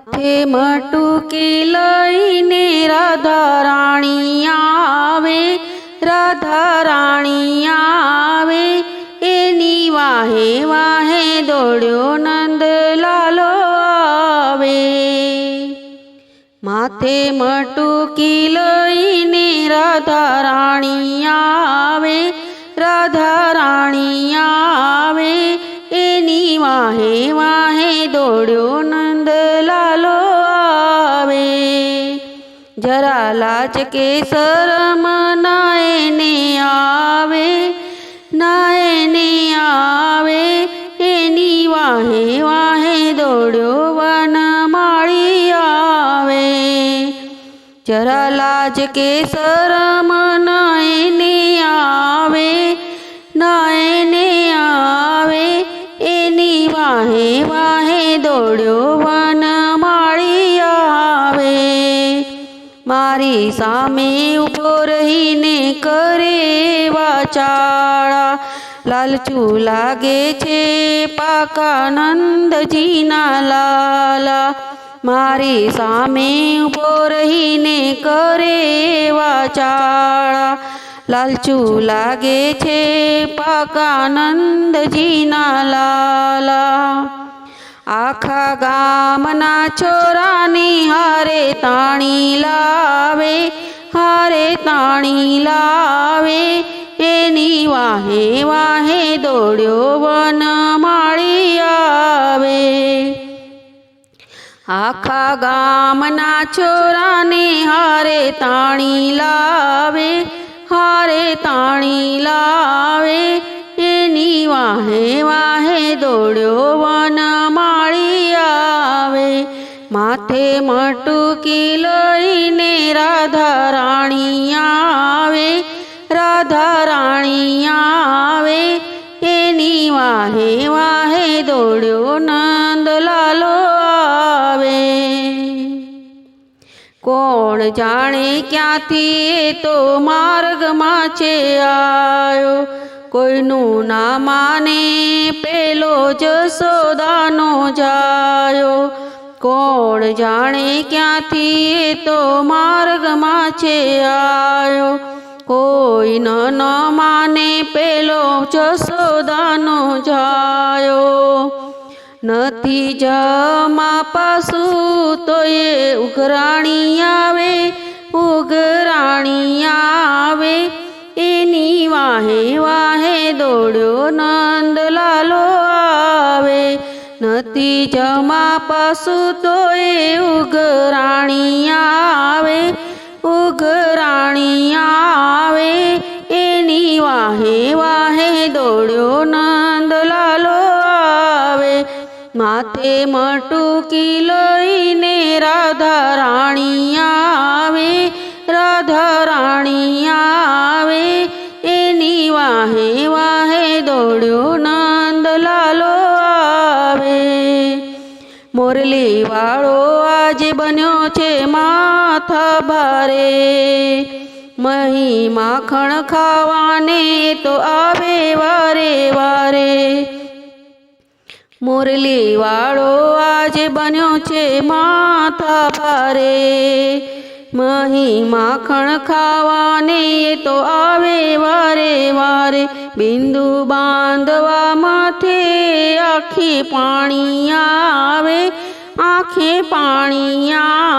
માથે મટુકી લઈને રાધા રાણી આવે, રાધા રાણી આવે, એની વાહે વાહે દોડ્યો નંદ લાલો આવે. માથે મટુકી લઈને રાધા રાણી આવે, રાધા રાણી આવે, એની વાહે વાહે દોડ્યો જરા લાજ કે શરમ નાયને આવે નાયને આવે, એની વાહે વાહે દોડ્યો વન માળી આવે. જરા લાજ કે શરમ નાયને આવે નાયને આવે, એની વાહે વાહે દોડ્યો મારી સામે ઊભો રહીને કરે વાચાળા. લાલચું લાગે છે પાકાનંદજીના લાલા. મારી સામે ઊભો રહીને કરે વાચાળા. લાલચું લાગે છે પાકાનંદજીના લાલા. આખા ગામના છોરાની હારે તાણી લાવે, હારે તાણી લાવે, એની વાહે વાહે દોડ્યો વન માળી આવે. આખા ગામના છોરાને હારે તાણી લાવે, હારે તાણી લાવે, એની વાહે વાહે દોડ્યો વન માથે મટુકી લઈને રાધા રાણી આવે, રાધા રાણી આવે. એની વાહે વાહે દોડ્યો નંદલાલો આવે. કોણ જાણે ક્યાંથી એ તો માર્ગમાં છે આવ્યો કોઈનું ના માને પેલો જસોદાનો જાયો. કોણ જાણે ક્યાંથી તો માર્ગમાં છે આવ્યો કોઈ ન ન માને પેલો જસોદાનો જાયો. નથી જમા પાસું તો એ ઉઘરાણી આવે ઉઘરાણી આવે. એની વાહે વાહે દોડ્યો નંદ નથી જમા પાસું તોય ઉઘરાણી આવે ઉઘરાણી આવે. એની વાહે વાહે દોડ્યો નંદ લાલો આવે. માથે મટુકી લઈને રાધા રાણી આવે, રાધા રાણી આવે. એની વાહે વાહે દોડ્યો મોરલી વાળો આજે બન્યો છે માથા ભારે. મહી માખણ ખાવાને તો આવે વારે વારે. મોરલી વાળો આજે બન્યો છે માથા ભારે. મહી માખણ ખાવાને તો આવે વારે વારે. બિંદુ બાંધવા માથે આખી પાણી આવે, આંખે પાણી આવે